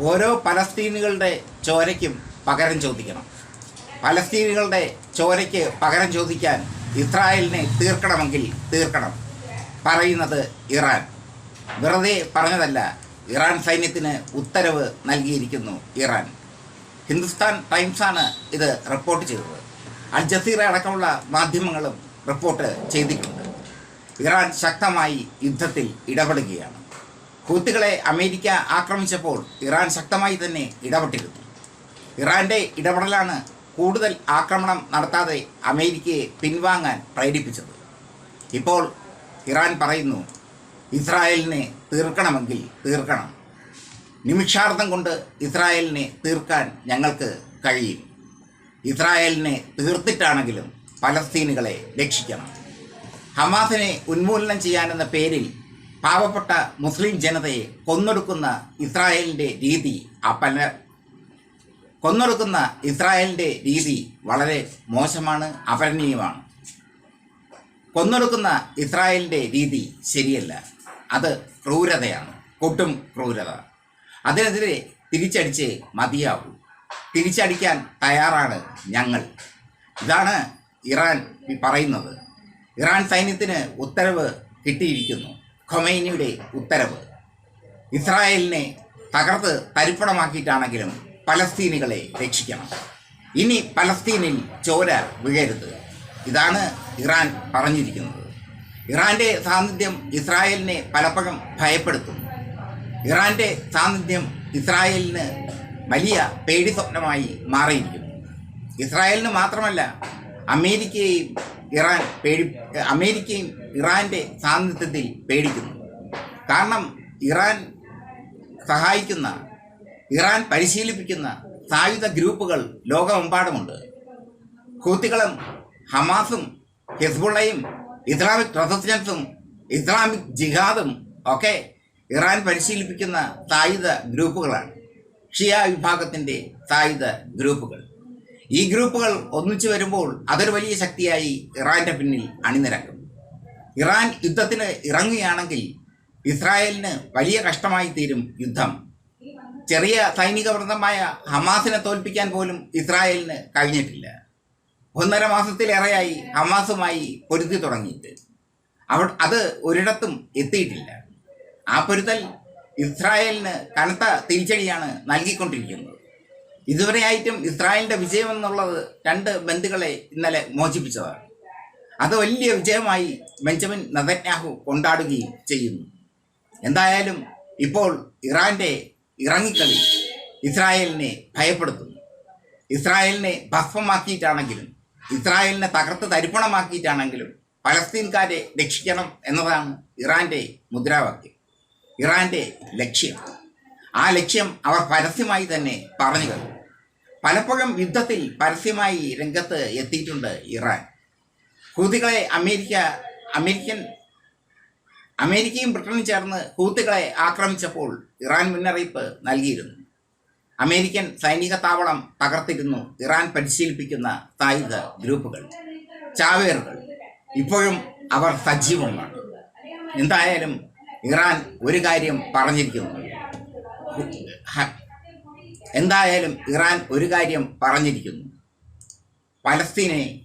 ഓരോ പലസ്തീനുകളുടെ ചോരയ്ക്കും പകരം ചോദിക്കണം. പലസ്തീനുകളുടെ ചോരയ്ക്ക് പകരം ചോദിക്കാൻ ഇസ്രായേലിനെ തീർക്കണമെങ്കിൽ തീർക്കണം. പറയുന്നത് ഇറാൻ. വെറുതെ പറഞ്ഞതല്ല ഇറാൻ സൈന്യത്തിന് ഉത്തരവ് നൽകിയിരിക്കുന്നു ഇറാൻ. ഹിന്ദുസ്ഥാൻ ടൈംസാണ് ഇത് റിപ്പോർട്ട് ചെയ്തത്. അൽ ജസീറ അടക്കമുള്ള മാധ്യമങ്ങളും റിപ്പോർട്ട് ചെയ്തിട്ടുണ്ട്. ഇറാൻ ശക്തമായി യുദ്ധത്തിൽ ഇടപെടുകയാണ്. ഹൂത്തികളെ അമേരിക്ക ആക്രമിച്ചപ്പോൾ ഇറാൻ ശക്തമായി തന്നെ ഇടപെട്ടിരുന്നു. ഇറാന്റെ ഇടപെടലാണ് കൂടുതൽ ആക്രമണം നടത്താതെ അമേരിക്കയെ പിൻവാങ്ങാൻ പ്രേരിപ്പിച്ചത്. ഇപ്പോൾ ഇറാൻ പറയുന്നു ഇസ്രായേലിനെ തീർക്കണമെങ്കിൽ തീർക്കണം. നിമിഷാർത്ഥം കൊണ്ട് ഇസ്രായേലിനെ തീർക്കാൻ ഞങ്ങൾക്ക് കഴിയും. ഇസ്രായേലിനെ തീർത്തിട്ടാണെങ്കിലും പലസ്തീനുകളെ രക്ഷിക്കണം. ഹമാസിനെ ഉന്മൂലനം ചെയ്യാനെന്ന പേരിൽ പാവപ്പെട്ട മുസ്ലിം ജനതയെ കൊന്നൊടുക്കുന്ന ഇസ്രായേലിന്റെ രീതി പല കൊന്നൊടുക്കുന്ന ഇസ്രായേലിന്റെ രീതി വളരെ മോശമാണ് അപരണീയമാണ്. കൊന്നൊടുക്കുന്ന ഇസ്രായേലിന്റെ രീതി ശരിയല്ല. അത് ക്രൂരതയാണ്. കൊട്ടും ക്രൂരത. അതിനെതിരെ തിരിച്ചടിച്ച് മതിയാവൂ. തിരിച്ചടിക്കാൻ തയ്യാറാണ് ഞങ്ങൾ. ഇതാണ് ഇറാൻ പറയുന്നത്. ഇറാൻ സൈന്യത്തിന് ഉത്തരവ് കിട്ടിയിരിക്കുന്നു. ഖൊമൈനിയുടെ ഉത്തരവ്. ഇസ്രായേലിനെ തകർത്ത് തരിപ്പണമാക്കിയിട്ടാണെങ്കിലും പലസ്തീനികളെ രക്ഷിക്കണം. ഇനി പലസ്തീനിൽ ചോര വീഴരുത്. ഇതാണ് ഇറാൻ പറഞ്ഞിരിക്കുന്നത്. ഇറാന്റെ സാന്നിധ്യം ഇസ്രായേലിനെ പലപ്പോഴും ഭയപ്പെടുത്തുന്നു ഇറാന്റെ സാന്നിധ്യം ഇസ്രായേലിന് വലിയ പേടി സ്വപ്നമായി മാറിയിരിക്കുന്നു. ഇസ്രായേലിന് മാത്രമല്ല അമേരിക്കയെയും ഇറാൻ പേടി അമേരിക്കയും ഇറാന്റെ സാന്നിധ്യത്തിൽ പേടിക്കുന്നു. കാരണം ഇറാൻ സഹായിക്കുന്ന ഇറാൻ പരിശീലിപ്പിക്കുന്ന സായുധ ഗ്രൂപ്പുകൾ ലോകമെമ്പാടുമുണ്ട്. ഹൂത്തികളും ഹമാസും ഹിസ്ബുള്ളയും ഇസ്ലാമിക് റെസിസ്റ്റൻസും ഇസ്ലാമിക് ജിഹാദും ഒക്കെ ഇറാൻ പരിശീലിപ്പിക്കുന്ന സായുധ ഗ്രൂപ്പുകളാണ്. ഷിയ വിഭാഗത്തിന്റെ സായുധ ഗ്രൂപ്പുകൾ. ഈ ഗ്രൂപ്പുകൾ ഒന്നിച്ചു വരുമ്പോൾ അതൊരു വലിയ ശക്തിയായി ഇറാന്റെ പിന്നിൽ അണിനിരക്കും. ഇറാൻ യുദ്ധത്തിന് ഇറങ്ങുകയാണെങ്കിൽ ഇസ്രായേലിന് വലിയ കഷ്ടമായി തീരും യുദ്ധം. ചെറിയ സൈനിക വൃന്ദമായ ഹമാസിനെ തോൽപ്പിക്കാൻ പോലും ഇസ്രായേലിന് കഴിഞ്ഞിട്ടില്ല. ഒന്നര മാസത്തിലേറെയായി ഹമാസുമായി പൊരുത്തി തുടങ്ങിയിട്ട്. അവ അത് ഒരിടത്തും എത്തിയിട്ടില്ല. ആ പൊരുത്തൽ ഇസ്രായേലിന് കനത്ത തിരിച്ചടിയാണ് നൽകിക്കൊണ്ടിരിക്കുന്നത്. ഇതുവരെയായിട്ടും ഇസ്രായേലിന്റെ വിജയം എന്നുള്ളത് രണ്ട് ബന്ധുക്കളെ ഇന്നലെ മോചിപ്പിച്ചതാണ്. അത് വലിയ വിജയമായി ബെഞ്ചമിൻ നദന്യാഹു കൊണ്ടാടുകയും ചെയ്യുന്നു. എന്തായാലും ഇപ്പോൾ ഇറാന്റെ ഇറങ്ങിക്കളി ഇസ്രായേലിനെ ഭയപ്പെടുത്തുന്നു. ഇസ്രായേലിനെ ഭസ്മമാക്കിയിട്ടാണെങ്കിലും ഇസ്രായേലിനെ തകർത്ത് തരിപ്പണമാക്കിയിട്ടാണെങ്കിലും പലസ്തീൻകാരെ രക്ഷിക്കണം എന്നതാണ് ഇറാന്റെ മുദ്രാവാക്യം. ഇറാന്റെ ലക്ഷ്യം. ആ ലക്ഷ്യം അവർ പരസ്യമായി തന്നെ പറഞ്ഞു പലപ്പോഴും യുദ്ധത്തിൽ പരസ്യമായി രംഗത്ത് എത്തിയിട്ടുണ്ട് ഇറാൻ. ഹൂതികളെ അമേരിക്ക അമേരിക്കൻ അമേരിക്കയും ബ്രിട്ടനും ചേർന്ന് ഹൂത്തികളെ ആക്രമിച്ചപ്പോൾ ഇറാൻ മുന്നറിയിപ്പ് നൽകിയിരുന്നു. അമേരിക്കൻ സൈനിക താവളം തകർത്തിരുന്നു ഇറാൻ പരിശീലിപ്പിക്കുന്ന സായുധ ഗ്രൂപ്പുകൾ ചാവേറുകൾ. ഇപ്പോഴും അവർ സജീവമാണ്. എന്തായാലും ഇറാൻ ഒരു കാര്യം പറഞ്ഞിരിക്കുന്നു. എന്തായാലും ഇറാൻ ഒരു കാര്യം പറഞ്ഞിരിക്കുന്നു. പലസ്തീനെ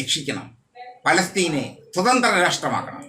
രക്ഷിക്കണം. പലസ്തീനെ സ്വതന്ത്ര രാഷ്ട്രമാക്കണം.